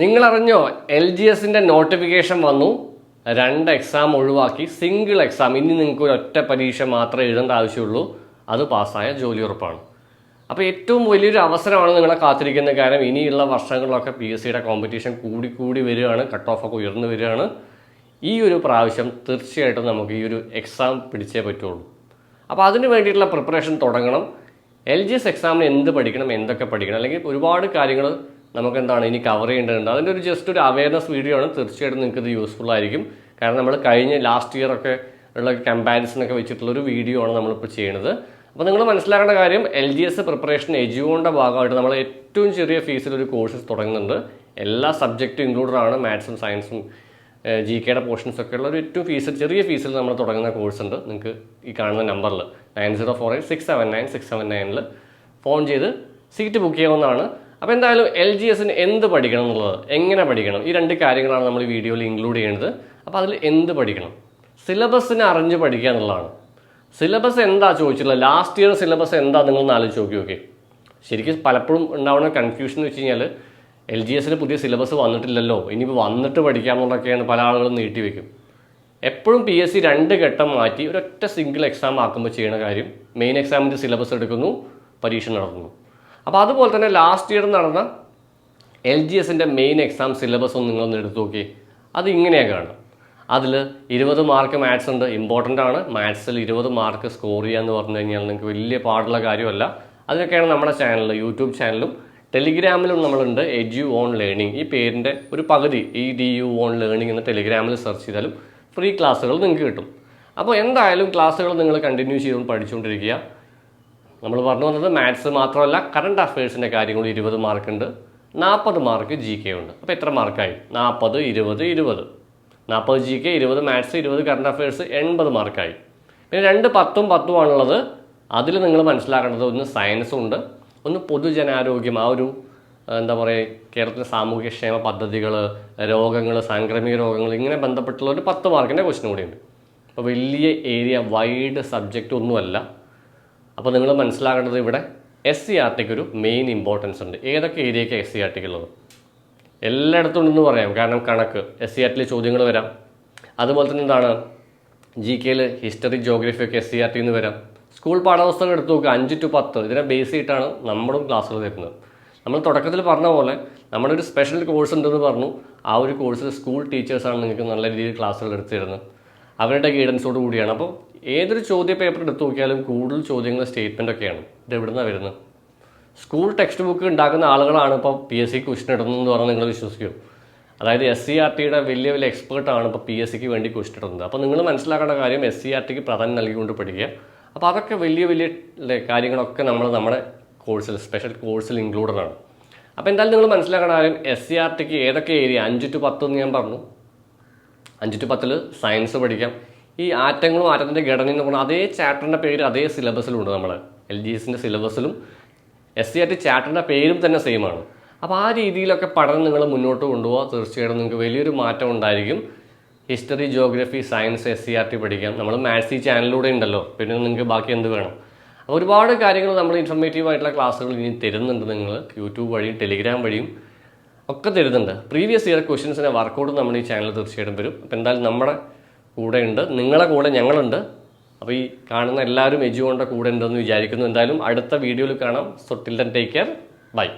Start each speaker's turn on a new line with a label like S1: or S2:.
S1: നിങ്ങൾ അറിഞ്ഞോ L G എസിന്റെ നോട്ടിഫിക്കേഷൻ വന്നു? രണ്ട് എക്സാം ഒഴിവാക്കി സിംഗിൾ എക്സാം ഇനി നിങ്ങൾക്ക് ഒറ്റ പരീക്ഷ മാത്രമേ എഴുതേണ്ട ആവശ്യമുള്ളൂ. അത് പാസ്സായ ജോലി ഉറപ്പാണ്. അപ്പോൾ ഏറ്റവും വലിയൊരു അവസരമാണ് നിങ്ങളെ കാത്തിരിക്കുന്ന കാര്യം. ഇനിയുള്ള വർഷങ്ങളിലൊക്കെ പി എസ് സിയുടെ കോമ്പറ്റീഷൻ കൂടിക്കൂടി കൂടി വരികയാണ് കട്ട് ഓഫ് ഒക്കെ ഉയർന്നു വരികയാണ്. ഈ ഒരു പ്രാവശ്യം തീർച്ചയായിട്ടും നമുക്ക് ഈ ഒരു എക്സാം പിടിച്ചേ പറ്റുള്ളൂ. അപ്പോൾ അതിന് വേണ്ടിയിട്ടുള്ള പ്രിപ്പറേഷൻ തുടങ്ങണം. എൽ ജി എസ് എക്സാമിന് എന്ത് പഠിക്കണം എന്തൊക്കെ പഠിക്കണം അല്ലെങ്കിൽ ഒരുപാട് കാര്യങ്ങൾ നമുക്ക് എന്താണ് ഇനി കവർ ചെയ്യേണ്ടതുണ്ട്. അതിന്റെ ഒരു ജസ്റ്റ് ഒരു അവയർനെസ് വീഡിയോ ആണ്. തീർച്ചയായിട്ടും നിങ്ങൾക്ക് ഇത് യൂസ്ഫുൾ ആയിരിക്കും. കാരണം നമ്മൾ കഴിഞ്ഞ ലാസ്റ്റ് ഇയർ ഒക്കെ ഉള്ള കമ്പാരിസൺ ഒക്കെ വെച്ചിട്ടുള്ള ഒരു വീഡിയോ ആണ് നമ്മളിപ്പോൾ ചെയ്യുന്നത് അപ്പോൾ നിങ്ങൾ മനസ്സിലാക്കേണ്ട കാര്യം എൽ ജി എസ് പ്രിപ്പറേഷൻ എജുവോണിന്റെ ഭാഗമായിട്ട് നമ്മൾ ഏറ്റവും ചെറിയ ഫീസിൽ ഒരു കോഴ്സ് തുടങ്ങുന്നുണ്ട്. എല്ലാ സബ്ജക്റ്റും ഇൻക്ലൂഡഡ് ആണ്. മാത്സും സയൻസും ജി കെയുടെ പോർഷൻസ് ഒക്കെ ഉള്ള ഒരു ഏറ്റവും ഫീസിൽ ചെറിയ ഫീസിൽ നമ്മൾ തുടങ്ങുന്ന കോഴ്സ് ഉണ്ട്. നിങ്ങൾക്ക് ഈ കാണുന്ന നമ്പറിൽ nine zero four eight six seven nine six seven നയനിൽ phone ചെയ്ത് സീറ്റ് ബുക്ക് ചെയ്യാവുന്നതാണ്. അപ്പോൾ എന്തായാലും എൽ ജി എസിന് എന്ത് പഠിക്കണം എന്നുള്ളത്? എങ്ങനെ പഠിക്കണം? ഈ രണ്ട് കാര്യങ്ങളാണ് നമ്മൾ ഈ വീഡിയോയിൽ ഇൻക്ലൂഡ് ചെയ്യുന്നത്. അപ്പോൾ അതിൽ എന്ത് പഠിക്കണം? സിലബസിനെ അറിഞ്ഞ് പഠിക്കുക എന്നുള്ളതാണ്. സിലബസ് എന്താ ചോദിച്ചിട്ടുള്ളത്? ലാസ്റ്റ് ഇയർ സിലബസ് എന്താ? നിങ്ങൾ ആലോചിച്ച് നോക്കി നോക്കി. ശരിക്കും പലപ്പോഴും ഉണ്ടാവുന്ന കൺഫ്യൂഷൻ എന്ന് വെച്ച് കഴിഞ്ഞാൽ എൽ ജി പുതിയ സിലബസ് വന്നിട്ടില്ലല്ലോ. ഇനിയിപ്പോൾ വന്നിട്ട് പഠിക്കാമെന്നുള്ളതൊക്കെയാണ് പല ആളുകളും നീട്ടിവെക്കും എപ്പോഴും പി എസ് സി രണ്ട് ഘട്ടം മാറ്റി ഒരൊറ്റ സിംഗിൾ എക്സാം ആക്കുമ്പോൾ ചെയ്യുന്ന കാര്യം മെയിൻ എക്സാമിന്റെ സിലബസ് എടുക്കുന്നു പരീക്ഷ നടത്തുന്നു. അപ്പോൾ അതുപോലെ തന്നെ ലാസ്റ്റ് ഇയർ നടന്ന എൽ ജി എസിന്റെ മെയിൻ എക്സാം സിലബസ് ഒന്ന് നിങ്ങളൊന്ന് എടുത്തു നോക്കി. അത് ഇങ്ങനെയാണ് കാണുക അതിൽ ഇരുപത് മാർക്ക് മാത്സ് ഉണ്ട്. ഇമ്പോർട്ടന്റ് ആണ്. മാത്സിൽ ഇരുപത് മാർക്ക് സ്കോർ ചെയ്യുക എന്ന് പറഞ്ഞു കഴിഞ്ഞാൽ നിങ്ങൾക്ക് വലിയ പാടുള്ള കാര്യമല്ല. അതിനൊക്കെയാണ് നമ്മുടെ ചാനൽ യൂട്യൂബ് ചാനലും ടെലിഗ്രാമിലും നമ്മളുണ്ട്. എഡ്യു ഓൺ ലേണിംഗ് ഈ പേരിന്റെ ഒരു പകുതി E D U on learning എന്ന് ടെലിഗ്രാമിൽ സെർച്ച് ചെയ്താലും ഫ്രീ ക്ലാസ്സുകൾ നിങ്ങൾക്ക് കിട്ടും. അപ്പോൾ എന്തായാലും ക്ലാസ്സുകൾ നിങ്ങൾ കണ്ടിന്യൂ ചെയ്തുകൊണ്ട് പഠിച്ചുകൊണ്ടിരിക്കുക. നമ്മൾ പറഞ്ഞു വന്നത് മാത്സ് മാത്രമല്ല കറണ്ട് അഫയേഴ്സിന്റെ കാര്യങ്ങൾ ഇരുപത് മാർക്കുണ്ട് നാൽപ്പത് മാർക്ക് ജി കെ ഉണ്ട്. അപ്പോൾ എത്ര മാർക്കായി നാൽപ്പത് ഇരുപത് ഇരുപത്. നാൽപ്പത് ജി കെ ഇരുപത് മാത്സ് ഇരുപത് കറണ്ട് അഫയേഴ്സ് എൺപത് മാർക്കായി പിന്നെ രണ്ട് പത്തും പത്തും ആണുള്ളത്. അതിൽ നിങ്ങൾ മനസ്സിലാക്കേണ്ടത് ഒന്ന് സയൻസും ഉണ്ട് ഒന്ന് പൊതുജനാരോഗ്യം ആ ഒരു എന്താ പറയുക കേരളത്തിലെ സാമൂഹ്യക്ഷേമ പദ്ധതികൾ രോഗങ്ങൾ സാംക്രമിക രോഗങ്ങൾ ഇങ്ങനെ ബന്ധപ്പെട്ടുള്ള ഒരു പത്ത് മാർക്കിന്റെ ക്വസ്റ്റ്യൻ കൂടിയുണ്ട് അപ്പോൾ വലിയ ഏരിയ വൈഡ് സബ്ജക്റ്റ് ഒന്നുമല്ല. അപ്പോൾ നിങ്ങൾ മനസ്സിലാക്കേണ്ടത് ഇവിടെ എസ് സി ആർ ടിക്ക് ഒരു മെയിൻ ഇമ്പോർട്ടൻസ് ഉണ്ട്. ഏതൊക്കെ ഏരിയയ്ക്ക് എസ് സി ആർ ടിക്ക് ഉള്ളത്? എല്ലായിടത്തും ഉണ്ടെന്ന് പറയാം. കാരണം കണക്ക് എസ് സി ആർ ടിയിൽ ചോദ്യങ്ങൾ വരാം. അതുപോലെ തന്നെ എന്താണ്? ജി കെയിൽ ഹിസ്റ്ററി ജോഗ്രഫി ഒക്കെ എസ് സി ആർ ടിന്ന് വരാം. സ്കൂൾ പാഠപുസ്തകം എടുത്ത് നോക്കുക അഞ്ച് ടു പത്ത്. ഇതിനെ ബേസ് ചെയ്തിട്ടാണ് നമ്മളും ക്ലാസ്സുകൾ തരുന്നത് നമ്മൾ തുടക്കത്തിൽ പറഞ്ഞ പോലെ നമ്മുടെ ഒരു സ്പെഷ്യൽ കോഴ്സ് ഉണ്ടെന്ന് പറഞ്ഞു. ആ ഒരു കോഴ്സിൽ സ്കൂൾ ടീച്ചേഴ്സാണ് നിങ്ങൾക്ക് നല്ല രീതിയിൽ ക്ലാസ്സുകൾ എടുത്തു തരുന്നത്. അവരുടെ ഗൈഡൻസോട് കൂടിയാണ്. അപ്പോൾ ഏതൊരു ചോദ്യ പേപ്പർ എടുത്തു നോക്കിയാലും കൂടുതൽ ചോദ്യങ്ങൾ സ്റ്റേറ്റ്മെന്റ് ഒക്കെയാണ്. ഇത് എവിടുന്നാണ് വരുന്നത്? സ്കൂൾ ടെക്സ്റ്റ് ബുക്ക് ഉണ്ടാക്കുന്ന ആളുകളാണ് ഇപ്പോൾ പി എസ് സി ക്വസ്റ്റൻ ഇടുന്നതെന്ന് പറഞ്ഞാൽ നിങ്ങൾ വിശ്വസിക്കും. അതായത് എസ് സി ആർ ടിയുടെ വലിയ വലിയ എക്സ്പേർട്ടാണ് ഇപ്പോൾ പി എസ് സിക്ക് വേണ്ടി ക്വസ്റ്റൻ ഇടുന്നത്. അപ്പോൾ നിങ്ങൾ മനസ്സിലാക്കേണ്ട കാര്യം എസ് സി ആർ ടിക്ക് പ്രാധാന്യം നൽകിക്കൊണ്ട് പഠിക്കുക. അപ്പോൾ അതൊക്കെ വലിയ വലിയ കാര്യങ്ങളൊക്കെ നമ്മൾ നമ്മുടെ കോഴ്സിൽ സ്പെഷ്യൽ കോഴ്സിൽ ഇൻക്ലൂഡഡ് ആണ്. അപ്പോൾ എന്തായാലും നിങ്ങൾ മനസ്സിലാക്കേണ്ട കാര്യം എസ് സി ആർ ടിക്ക് ഏതൊക്കെ ഏരിയ അഞ്ച് ടു പത്ത് എന്ന് ഞാൻ പറഞ്ഞു. അഞ്ച് ടു പത്തിൽ സയൻസ് പഠിക്കാം. ഈ ആറ്റങ്ങളും ആറ്റത്തിന്റെ ഘടന എന്ന് പറഞ്ഞാൽ അതേ ചാപ്റ്ററിന്റെ പേര് അതേ സിലബസിലുണ്ട് നമ്മൾ എൽ ജി എസിന്റെ സിലബസിലും എസ് സി ടി ചാപ്റ്ററിന്റെ പേരും തന്നെ സെയിമാണ് അപ്പോൾ ആ രീതിയിലൊക്കെ പഠനം നിങ്ങൾ മുന്നോട്ട് കൊണ്ടുപോകാം തീർച്ചയായിട്ടും നിങ്ങൾക്ക് വലിയൊരു മാറ്റം ഉണ്ടായിരിക്കും. History geography science S C R T പഠിക്കാം നമ്മൾ മാത്സ് ഈ ചാനലിലൂടെ ഉണ്ടല്ലോ. പിന്നെ നിങ്ങൾക്ക് ബാക്കി എന്ത് വേണം? അപ്പോൾ ഒരുപാട് കാര്യങ്ങൾ നമ്മൾ ഇൻഫർമേറ്റീവ് ആയിട്ടുള്ള ക്ലാസ്സുകൾ ഇനി തരുന്നുണ്ട് നിങ്ങൾ യൂട്യൂബ് വഴിയും ടെലിഗ്രാം വഴിയും ഒക്കെ തരുന്നുണ്ട്. പ്രീവിയസ് ഇയർ ക്വസ്റ്റ്യൻസിന്റെ വർക്കൗട്ട് നമ്മൾ ഈ ചാനൽ തീർച്ചയായിട്ടും വരും അപ്പോൾ എന്തായാലും നമ്മുടെ കൂടെ ഉണ്ട് നിങ്ങളെ കൂടെ ഞങ്ങളുണ്ട്. അപ്പോൾ ഈ കാണുന്ന എല്ലാവരും എജുകൊണ്ട കൂടെ ഉണ്ടെന്ന് വിചാരിക്കുന്നു. എന്തായാലും അടുത്ത വീഡിയോയിൽ കാണാം. സൊട്ടിൽ ടിൽ ടേക്ക് കെയർ ബൈ